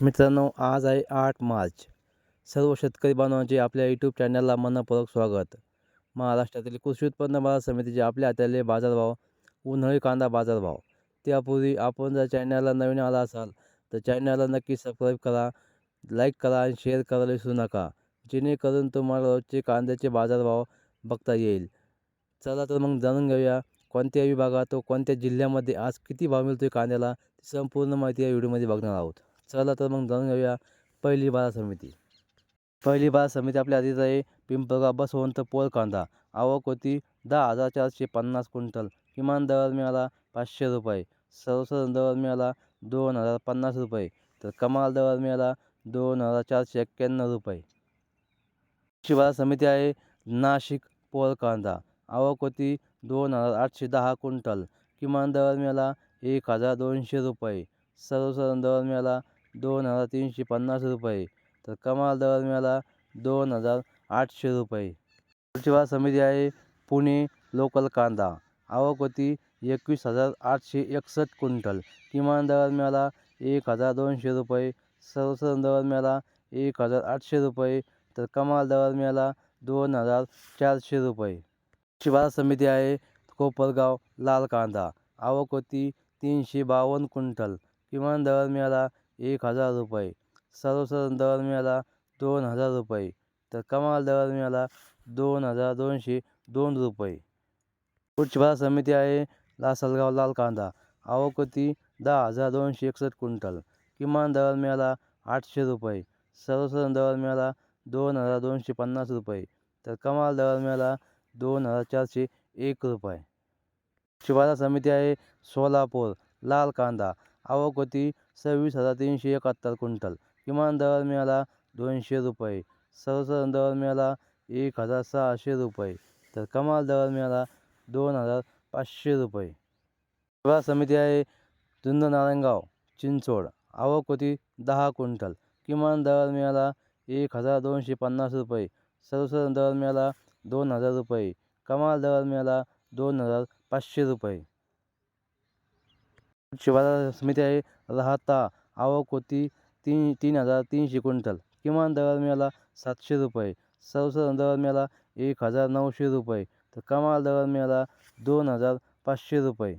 मित्रांनो आज आहे आठ मार्च. सर्व शेतकरी बांधवांचे आपल्या यूट्यूब चॅनलला मनपूर्वक स्वागत. महाराष्ट्रातील कृषी उत्पन्न बाजार समितीचे आपल्या हाताले बाजारभाव उन्हाळी कांदा बाजारभाव. त्यापूर्वी आपण जर चॅनलला नवीन आला असाल तर चॅनलला नक्की सबस्क्राईब करा लाईक करा आणि शेअर करायला विसरू नका. जेणेकरून तुम्हाला रोजचे कांद्याचे बाजारभाव बघता येईल. चला तर मग जाणून घेऊया कोणत्या विभागात तो कोणत्या जिल्ह्यामध्ये आज किती भाव मिळतो आहे कांद्याला संपूर्ण माहिती या व्हिडिओमध्ये बघणार आहोत. चला तर मग जाणून घेऊया पहिली बाजार समिती. पहिली बाजार समिती आपल्या आधीच आहे पिंपळगाव बसवंत पोळ कांदा. आवक होती दहा हजार चारशे पन्नास क्विंटल. किमान दर मिळाला पाचशे रुपये. सर्वसाधारण दर मिळाला दोन हजार पन्नास रुपये. तर कमाल दर मिळाला दोन हजार चारशे एक्क्याण्णव रुपये. शिवाय समिती आहे नाशिक पोर कांदा. आवक होती दोन हजार आठशे दहा क्विंटल. किमान दर मिळाला एक हजार दोनशे रुपये. सर्वसाधारण दर मिळाला दोन हजार तीनशे पन्नास रुपये. तर कमाल दर मिळाला दोन हजार आठशे रुपये. पुढची बाजार समिती आहे पुणे लोकल कांदा. आवक होती एकवीस हजार आठशे एकसष्ट क्विंटल. किमान दर मिळाला एक हजार दोनशे रुपये. सर्वसाधारण दर मिळाला एक हजार आठशे रुपये. तर कमाल दर मिळाला दोन हजार चारशे रुपये. पुढची समिती आहे कोपरगाव लाल कांदा. आवक होती तीनशे बावन्न क्विंटल. किमान दर मिळाला एक हजार रुपये. सर्वसाधारण दर मिळाला दोन हजार रुपये. तर कमाल दर मिळाला दोन हजार दोनशे दोन रुपये. पुढची बाजार समिती आहे लासलगाव लाल कांदा. आवक दहा हजार दोनशे एकसष्ट क्विंटल. किमान दर मिळाला आठशे रुपये. सर्वसाधारण दर मिळाला दोन हजार दोनशे पन्नास रुपये. तर कमाल दर मिळाला दोन हजार चारशे एक रुपये. शिवाजा समिती आहे सोलापूर लाल कांदा. आवक होती सव्वीस हजार तीनशे एकाहत्तर क्विंटल. किमान दर मिळाला दोनशे रुपये. सर्वसाधारण दर मिळाला एक हजार सहाशे रुपये. तर कमाल दर मिळाला दोन हजार पाचशे रुपये. सेवा समिती आहे जुन्नर नारायणगाव चिंचवड. आवक होती दहा क्विंटल. किमान दर मिळाला एक हजार दोनशे पन्नास रुपये. सर्वसाधारण दर मिळाला दोन हजार रुपये. कमाल दर मिळाला दोन हजार पाचशे रुपये. पुढची समिती आहे. राहता आवक होती तीन तीन हजार तीनशे क्विंटल. किमान दर मिळाला सातशे रुपये. सर्वसाधारण दर मिळाला एक हजार नऊशे रुपये. तर कमाल दर मिळाला दोन हजार पाचशे रुपये.